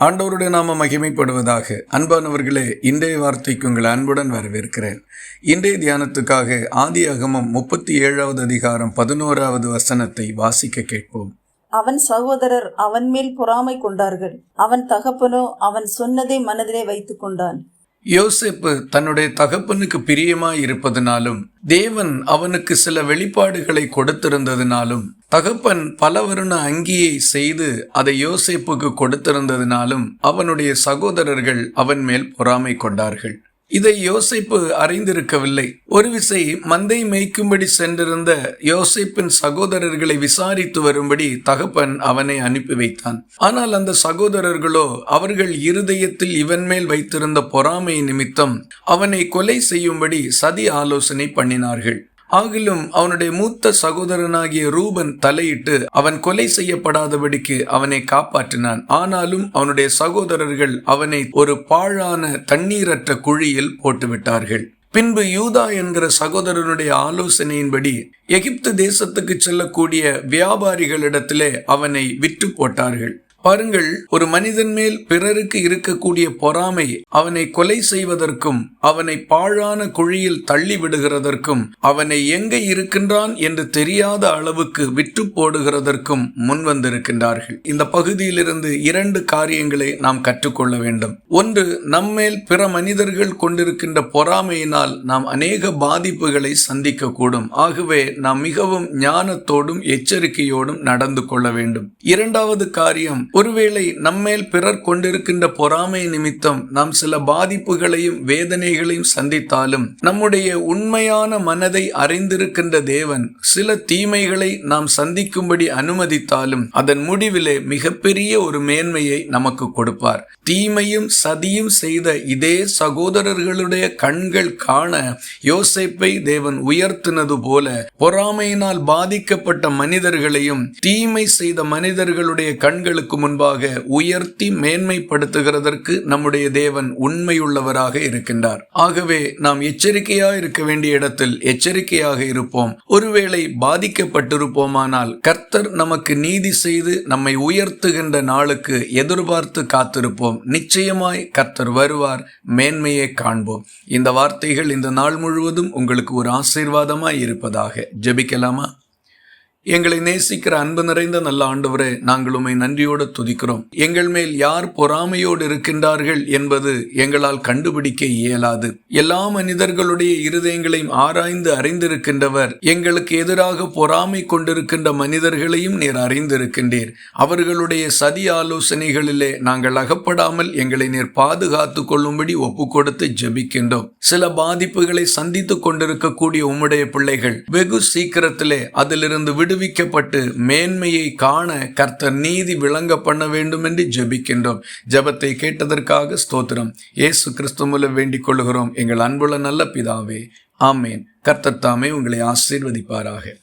ஆண்டவருடைய நாம மகிமைப்படுவதாக அன்பானவர்களே இன்றைய வார்த்தைக்கு உங்கள் அன்புடன் வரவேற்கிறேன். இன்றைய தியானத்துக்காக ஆதி அகமம் முப்பத்தி ஏழாவது அதிகாரம் பதினோராவது வசனத்தை வாசிக்க கேட்போம். அவன் சகோதரர் அவன் மேல் பொறாமை கொண்டார்கள். அவன் தகப்பனோ அவன் சொன்னதை மனதிலே வைத்துக் கொண்டான். யோசேப்பு தன்னுடைய தகப்பனுக்கு பிரியமாய் இருப்பதனாலும் தேவன் அவனுக்கு சில வெளிப்பாடுகளை கொடுத்திருந்ததினாலும் தகப்பன் பல வருண அங்கியை செய்து அதை யோசிப்புக்கு கொடுத்திருந்ததினாலும் அவனுடைய சகோதரர்கள் அவன் மேல் பொறாமை கொண்டார்கள். இதை யோசிப்பு அறிந்திருக்கவில்லை. ஒரு விசை மந்தை மேய்க்கும்படி சென்றிருந்த யோசிப்பின் சகோதரர்களை விசாரித்து வரும்படி தகப்பன் அவனை அனுப்பி வைத்தான். ஆனால் அந்த சகோதரர்களோ அவர்கள் இருதயத்தில் இவன் மேல் வைத்திருந்த பொறாமை நிமித்தம் அவனை கொலை செய்யும்படி சதி ஆலோசனை பண்ணினார்கள். ஆகிலும் அவனுடைய மூத்த சகோதரனாகிய ரூபன் தலையிட்டு அவன் கொலை செய்யப்படாதபடிக்கு அவனை காப்பாற்றினான். ஆனாலும் அவனுடைய சகோதரர்கள் அவனை ஒரு பாழான தண்ணீரற்ற குழியில் போட்டுவிட்டார்கள். பின்பு யூதா என்கிற சகோதரனுடைய ஆலோசனையின்படி எகிப்து தேசத்துக்கு செல்லக்கூடிய வியாபாரிகளிடத்திலே அவனை விற்று போட்டார்கள். பாருங்கள் ஒரு மனிதன் மேல் பிறருக்கு இருக்கக்கூடிய பொறாமை அவனை கொலை செய்வதற்கும் அவனை பாழான குழியில் தள்ளி விடுகிறதற்கும் அவனை எங்கே இருக்கின்றான் என்று தெரியாத அளவுக்கு விற்று போடுகிறதற்கும் முன்வந்திருக்கின்றார்கள் இந்த பகுதியிலிருந்து இரண்டு காரியங்களை நாம் கற்றுக்கொள்ள வேண்டும். ஒன்று நம்மேல் பிற மனிதர்கள் கொண்டிருக்கின்ற பொறாமையினால் நாம் அநேக பாதிப்புகளை சந்திக்க கூடும் ஆகவே நாம் மிகவும் ஞானத்தோடும் எச்சரிக்கையோடும் நடந்து கொள்ள வேண்டும். இரண்டாவது காரியம் ஒருவேளை நம்மேல் பிறர் கொண்டிருக்கின்ற பொறாமை நிமித்தம் நாம் சில பாதிப்புகளையும் வேதனைகளையும் சந்தித்தாலும் நம்முடைய உண்மையான மனதை அறிந்திருக்கின்ற தேவன் சில தீமைகளை நாம் சந்திக்கும்படி அனுமதித்தாலும் அதன் முடிவிலே மிகப்பெரிய ஒரு மேன்மையை நமக்கு கொடுப்பார். தீமையும் சதியும் செய்த இதே சகோதரர்களுடைய கண்கள் காண யோசைப்பை தேவன் உயர்த்தினது போல பொறாமையினால் பாதிக்கப்பட்ட மனிதர்களையும் தீமை செய்த மனிதர்களுடைய கண்களுக்கு முன்பாக உயர்த்தி மேன்மைப்படுத்துகிறதற்கு நம்முடைய தேவன் உண்மையுள்ளவராக இருக்கின்றார். ஆகவே நாம் எச்சரிக்கையாக இருக்க வேண்டிய இடத்தில் எச்சரிக்கையாக இருப்போம். ஒருவேளை பாதிக்கப்பட்டிருப்போமானால் கர்த்தர் நமக்கு நீதி செய்து நம்மை உயர்த்துகின்ற நாளுக்கு எதிர்பார்த்து காத்திருப்போம். நிச்சயமாய் கர்த்தர் வருவார் மேன்மையை காண்போம். இந்த வார்த்தைகள் இந்த நாள் முழுவதும் உங்களுக்கு ஒரு ஆசீர்வாதமாய் இருப்பதாக. ஜெபிக்கலாமா? எங்களை நேசிக்கிற அன்பு நிறைந்த நல்ல ஆண்டவரே நாங்கள் உமை நன்றியோடு துதிக்கிறோம். எங்கள் மேல் யார் பொறாமையோடு இருக்கின்றார்கள் என்பது எங்களால் கண்டுபிடிக்க இயலாது. எல்லா மனிதர்களுடைய இருதயங்களையும் ஆராய்ந்து அறிந்திருக்கின்றவர் எங்களுக்கு எதிராக பொறாமை கொண்டிருக்கின்ற மனிதர்களையும் நீர் அறிந்திருக்கின்றீர். அவர்களுடைய சதி ஆலோசனைகளிலே நாங்கள் அகப்படாமல் எங்களை நீர் பாதுகாத்து கொள்ளும்படி ஒப்பு கொடுத்து ஜெபிக்கின்றோம். சில பாதிப்புகளை சந்தித்துக் கொண்டிருக்கக்கூடிய உம்முடைய பிள்ளைகள் வெகு சீக்கிரத்திலே அதிலிருந்து விடு விடுவிக்கப்பட்டு மேன்மையை காண கர்த்தர் நீதி விளங்க பண்ண வேண்டும் என்று ஜெபிக்கின்றோம். ஜெபத்தை கேட்டதற்காக ஸ்தோத்திரம். இயேசு கிறிஸ்து மூலம் வேண்டிக் கொள்கிறோம் எங்கள் அன்புள்ள நல்ல பிதாவே ஆமேன். கர்த்தர் தாமே உங்களை ஆசீர்வதிப்பாராக.